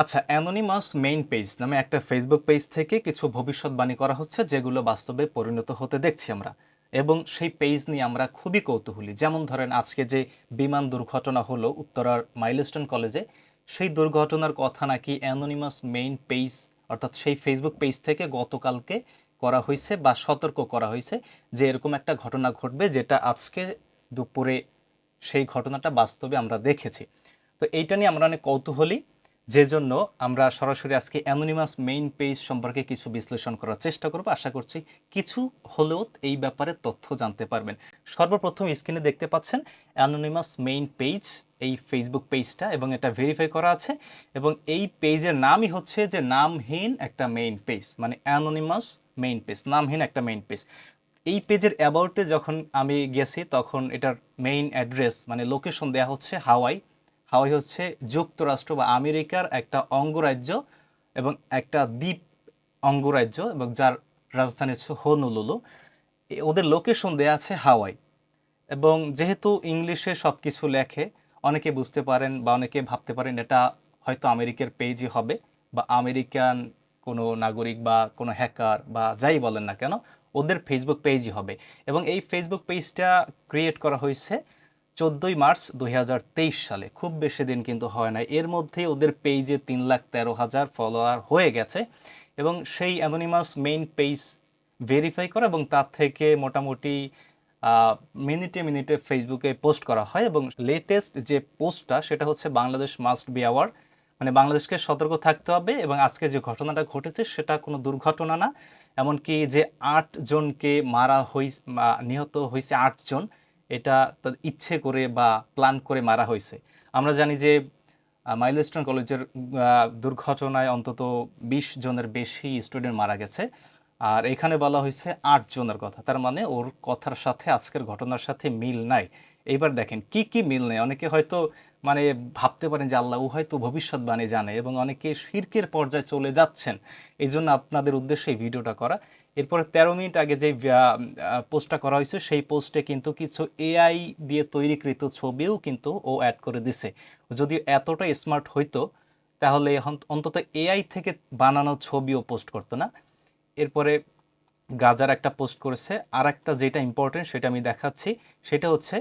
আচ্ছা anonymous main page নামে একটা ফেসবুক পেজ থেকে কিছু ভবিষ্যৎবাণী করা হচ্ছে, যেগুলো বাস্তবে পরিণত হতে দেখছি আমরা। এবং সেই পেজ নিয়ে আমরা খুবই কৌতূহলী। যেমন ধরেন, আজকে যে বিমান দুর্ঘটনা হলো উত্তরার মাইলস্টোন কলেজে সেই দুর্ঘটনার কথা নাকি অ্যানোনিমাস মেইন পেজ অর্থাৎ সেই ফেসবুক পেজ থেকে গতকালকে করা হয়েছে বা সতর্ক করা হয়েছে যে এরকম একটা ঘটনা ঘটবে, যেটা আজকে দুপুরে সেই ঘটনাটা বাস্তবে আমরা দেখেছি। তো এইটা নিয়ে আমরা অনেক কৌতূহলী। যে জন্য আমরা সরাসরি আজকে অ্যানোনিমাস মেইন পেজ সম্পর্কে কিছু বিশ্লেষণ করার চেষ্টা করব। আশা করছি কিছু হলেও এই ব্যাপারে তথ্য জানতে পারবেন। সর্বপ্রথম স্ক্রিনে দেখতে পাচ্ছেন অ্যানোনিমাস মেইন পেজ এই ফেসবুক পেজটা এবং এটা ভেরিফাই করা আছে এবং এই পেজের নামই হচ্ছে যে নামহীন একটা মেইন পেজ মানে অ্যানোনিমাস মেইন পেজ নামহীন একটা মেইন পেজ এই পেজের অ্যাবাউটে যখন আমি গেছি তখন এটার মেইন অ্যাড্রেস মানে লোকেশন দেওয়া হচ্ছে হাওয়াই। হাওয়াই হচ্ছে যুক্তরাষ্ট্র বা আমেরিকার একটা অঙ্গরাজ্য এবং একটা দ্বীপ অঙ্গরাজ্য এবং যার রাজধানী হচ্ছে হনুলুলু। ওদের লোকেশন দেয়া আছে হাওয়াই। এবং যেহেতু ইংলিশে সব কিছু লেখে, অনেকে বুঝতে পারেন বা অনেকে ভাবতে পারেন এটা হয়তো আমেরিকার পেজই হবে বা আমেরিকান কোনো নাগরিক বা কোনো হ্যাকার বা যাই বলেন না কেন, ওদের ফেসবুক পেজই হবে। এবং এই ফেসবুক পেজটা ক্রিয়েট করা হয়েছে চোদ্দোই মার্চ দুই হাজার তেইশ সালে। খুব বেশি দিন কিন্তু হয় না এর মধ্যে ওদের পেজে তিন লাখ তেরো হাজার ফলোয়ার হয়ে গেছে এবং সেই অ্যানোনিমাস মেইন পেজ ভেরিফাই করা এবং তার থেকে মোটামুটি মিনিটে মিনিটে ফেসবুকে পোস্ট করা হয় এবং লেটেস্ট যে পোস্টটা সেটা হচ্ছে বাংলাদেশ মাস্ট বি আওয়ার মানে বাংলাদেশকে সতর্ক থাকতে হবে এবং আজকে যে ঘটনাটা ঘটেছে সেটা কোনো দুর্ঘটনা না। এমনকি যে আট জনকে মারা হই নিহত হয়েছে আটজন এটা তার ইচ্ছে করে বা প্ল্যান করে মারা হয়েছে। আমরা জানি যে মাইলস্টোন কলেজের দুর্ঘটনায় অন্তত বিশ জনের বেশি স্টুডেন্ট মারা গেছে। আর এখানে বলা হয়েছে আট জনের কথা। তার মানে ওর কথার সাথে আজকের ঘটনার সাথে মিল নাই। এইবার দেখেন, কি কি মিল নেই? অনেকে হয়তো মানে ভাবতে পারেন যে আল্লাহ হয়তো ভবিষ্যৎবাণী জানে এবং অনেকে শির্কের পর্যায়ে চলে যাচ্ছেন। এই জন্য আপনাদের উদ্দেশ্যে এই ভিডিওটা করা। এরপরে তেরো মিনিট আগে যে পোস্টটা করা হয়েছে, সেই পোস্টে কিন্তু কিছু এআই দিয়ে তৈরিকৃত ছবিও কিন্তু ও অ্যাড করে দিছে। যদি এতটা স্মার্ট হইতো, তাহলে অন্তত এআই থেকে বানানো ছবিও পোস্ট করতো না। এরপরে গাজার একটা পোস্ট করেছে। আর একটা যেটা ইম্পর্টেন্ট সেটা আমি দেখাচ্ছি, সেটা হচ্ছে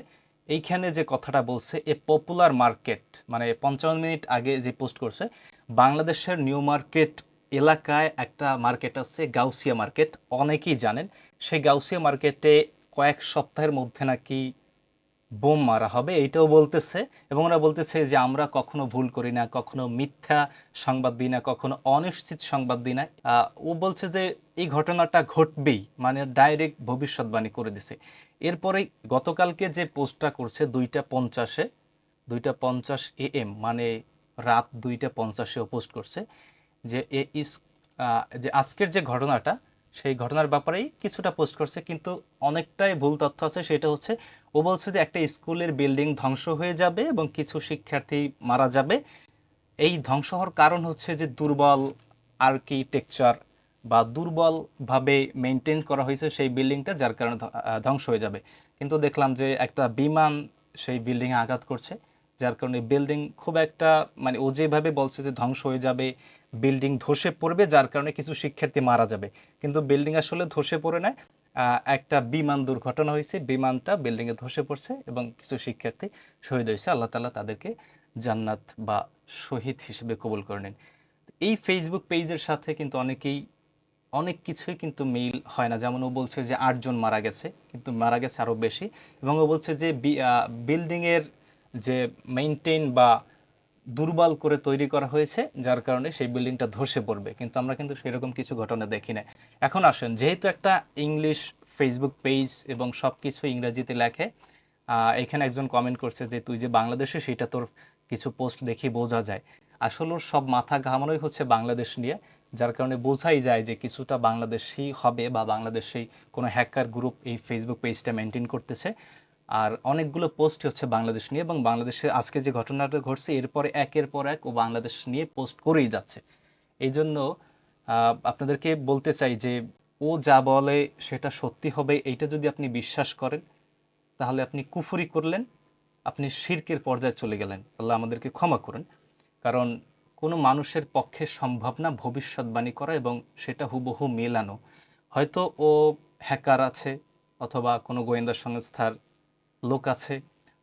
এইখানে যে কথাটা বলছে, এ পপুলার মার্কেট মানে পঞ্চান্ন মিনিট আগে যে পোস্ট করছে, বাংলাদেশের নিউ মার্কেট এলাকায় একটা মার্কেট আছে, গাউসিয়া মার্কেট অনেকেই জানেন, সেই গাউসিয়া মার্কেটে কয়েক সপ্তাহের মধ্যে নাকি বোম মারা হবে, এইটাও বলতেছে। এবং ওরা বলতেছে যে আমরা কখনো ভুল করি না, কখনো মিথ্যা সংবাদ দিই না, কখনো অনিশ্চিত সংবাদ দিই না। ও বলছে যে এই ঘটনাটা ঘটবেই মানে ডাইরেক্ট ভবিষ্যৎবাণী করে দিছে। এরপরে গতকালকে যে পোস্টটা করছে দুইটা পঞ্চাশে, দুইটা পঞ্চাশ এ এম মানে রাত দুইটা পঞ্চাশেও পোস্ট করছে, যে এ ইস যে আজকের যে ঘটনাটা সেই ঘটনার ব্যাপারেই কিছুটা পোস্ট করছে, কিন্তু অনেকটাই ভুল তথ্য আছে। সেটা হচ্ছে, ও বলছে যে একটা স্কুলের বিল্ডিং ধ্বংস হয়ে যাবে এবং কিছু শিক্ষার্থী মারা যাবে। এই ধ্বংস হওয়ার কারণ হচ্ছে যে দুর্বল আর্কিটেকচার বা দুর্বলভাবে মেনটেন করা হয়েছে সেই বিল্ডিংটা, যার কারণে ধ্বংস হয়ে যাবে। কিন্তু দেখলাম যে একটা বিমান সেই বিল্ডিংয়ে আঘাত করছে। যার কারণে বিল্ডিং খুব একটা মানে ও যেভাবে বলছে যে ধ্বংস হয়ে যাবে বিল্ডিং ধসে পড়বে যার কারণে কিছু শিক্ষার্থী মারা যাবে। কিন্তু বিল্ডিং আসলে ধসে পড়ে আহ, একটা বিমান দুর্ঘটনা হয়েছে বিমানটা বিল্ডিংয়ে ধসে পড়ছে এবং কিছু শিক্ষার্থী শহীদ হয়েছে। আল্লাহ তালা তাদেরকে জান্নাত বা শহীদ হিসেবে কবুল করে নেন। এই ফেসবুক পেজের সাথে কিন্তু অনেকেই অনেক কিছুই কিন্তু মিল হয় না। যেমন ও বলছে যে আটজন মারা গেছে কিন্তু মারা গেছে আরও বেশি। এবং ও বলছে যে বিল্ডিংয়ের যে মেনটেন বা দুর্বল করে তৈরি করা হয়েছে, যার কারণে সেই বিল্ডিংটা ধসে পড়বে। কিন্তু আমরা কিন্তু সেরকম কিছু ঘটনা দেখি না এখন আসেন, যেহেতু একটা ইংলিশ ফেসবুক পেজ এবং সব কিছু ইংরেজিতে লেখে এখানে একজন কমেন্ট করছে যে, তুই যে বাংলাদেশে, সেটা তোর কিছু পোস্ট দেখি বোঝা যায়। আসলে সব মাথা ঘামানোই হচ্ছে বাংলাদেশ নিয়ে, যার কারণে বোঝাই যায় যে কিছুটা বাংলাদেশি হবে বা বাংলাদেশেই কোনো হ্যাকার গ্রুপ এই ফেসবুক পেজটা মেনটেন করতেছে। আর অনেকগুলো পোস্ট হচ্ছে বাংলাদেশ নিয়ে এবং বাংলাদেশে আজকে যে ঘটনাটা ঘটছে, এরপরে একের পর এক ও বাংলাদেশ নিয়ে পোস্ট করেই যাচ্ছে। এই জন্য আপনাদেরকে বলতে চাই যে ও যা বলে সেটা সত্যি হবে, এইটা যদি আপনি বিশ্বাস করেন, তাহলে আপনি কুফুরি করলেন, আপনি শির্কের পর্যায়ে চলে গেলেন। আল্লাহ আমাদেরকে ক্ষমা করুন। কারণ কোনো মানুষের পক্ষে সম্ভব না ভবিষ্যৎবাণী করা এবং সেটা হুবহু মেলানো। হয়তো ও হ্যাকার আছে অথবা কোনো গোয়েন্দা সংস্থার লোক আছে,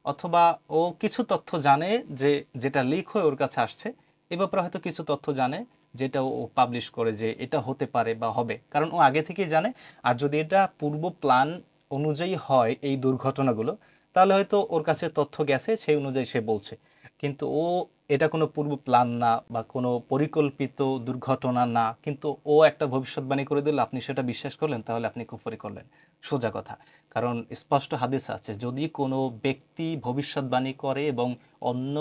অথবা ও কিছু তথ্য জানে যে যেটা লিক হয়ে ওর কাছে আসছে, এ ব্যাপারে হয়তো কিছু তথ্য জানে যেটা ও পাবলিশ করে যে এটা হতে পারে বা হবে। কারণ ও আগে থেকেই জানে, আর যদি এটা পূর্ব প্ল্যান অনুযায়ী হয় এই দুর্ঘটনাগুলো, তাহলে হয়তো ওর কাছে তথ্য গেছে, সেই অনুযায়ী সে বলছে। কিন্তু ও এটা কোনো পূর্ব প্ল্যান না বা কোনো পরিকল্পিত দুর্ঘটনা না, কিন্তু ও একটা ভবিষ্যৎবাণী করে দিল, আপনি সেটা বিশ্বাস করলেন, তাহলে আপনি কুফরি করলেন। সোজা কথা। কারণ স্পষ্ট হাদিস আছে, যদি কোনো ব্যক্তি ভবিষ্যৎবাণী করে এবং অন্য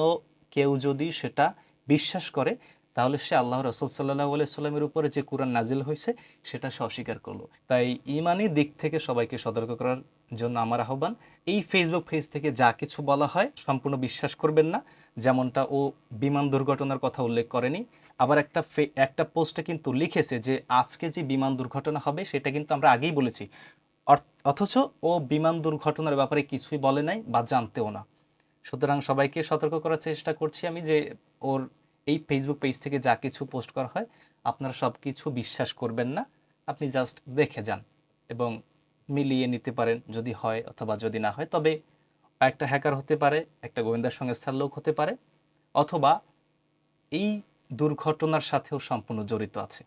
কেউ যদি সেটা বিশ্বাস করে, তাহলে সে আল্লাহ রসুল সাল্লাহ সাল্লামের উপরে যে কোরআন নাজিল হয়েছে, সেটা সে অস্বীকার করল। তাই ইমানি দিক থেকে সবাইকে সতর্ক করার জন্য আমার আহ্বান, এই ফেসবুক পেজ থেকে যা কিছু বলা হয় সম্পূর্ণ বিশ্বাস করবেন না। যেমনটা ও বিমান দুর্ঘটনার কথা উল্লেখ করেনি। আবার একটা একটা পোস্টে কিন্তু লিখেছে যে, আজকে যে বিমান দুর্ঘটনা হবে সেটা কিন্তু আমরা আগেই বলেছি। অথচ ও বিমান দুর্ঘটনার ব্যাপারে কিছুই বলে নাই বা জানতেও না। সুতরাং সবাইকে সতর্ক করার চেষ্টা করছি আমি যে, ওর এই ফেসবুক পেজ থেকে যা কিছু পোস্ট করা হয়, আপনারা সব কিছু বিশ্বাস করবেন না। আপনি জাস্ট দেখে যান এবং মিলিয়ে নিতে পারেন, যদি হয় অথবা যদি না হয়। তবে একটা হ্যাকার হতে পারে, একটা গোয়েন্দা সংস্থার লোক হতে পারে, অথবা এই দুর্ঘটনার সাথেও সম্পূর্ণ জড়িত আছে।